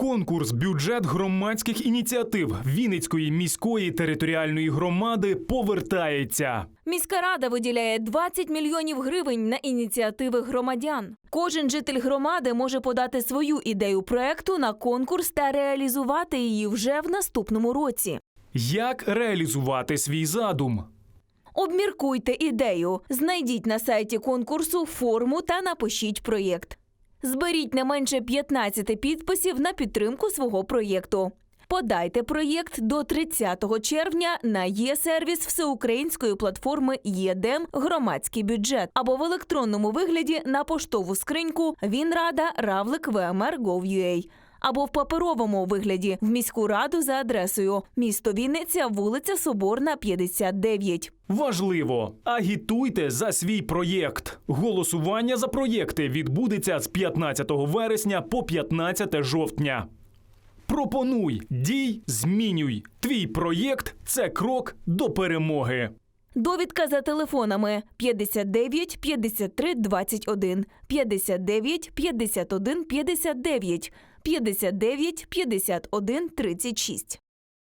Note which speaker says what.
Speaker 1: Конкурс бюджет громадських ініціатив Вінницької міської територіальної громади повертається.
Speaker 2: Міська рада виділяє 20 мільйонів гривень на ініціативи громадян. Кожен житель громади може подати свою ідею проекту на конкурс та реалізувати її вже в наступному році.
Speaker 1: Як реалізувати свій задум?
Speaker 2: Обміркуйте ідею, знайдіть на сайті конкурсу форму та напишіть проєкт. Зберіть не менше 15 підписів на підтримку свого проєкту. Подайте проєкт до 30 червня на є-сервіс всеукраїнської платформи ЄДЕМ Громадський бюджет або в електронному вигляді на поштову скриньку Вінрада Равлик ВМР або в паперовому вигляді в міську раду за адресою місто Вінниця, вулиця Соборна, 59.
Speaker 1: Важливо, агітуйте за свій проєкт. Голосування за проєкти відбудеться з 15 вересня по 15 жовтня. Пропонуй, дій, змінюй. Твій проєкт це крок до перемоги.
Speaker 2: Довідка за телефонами 59 53 21, 59 51 59, 59 51 36.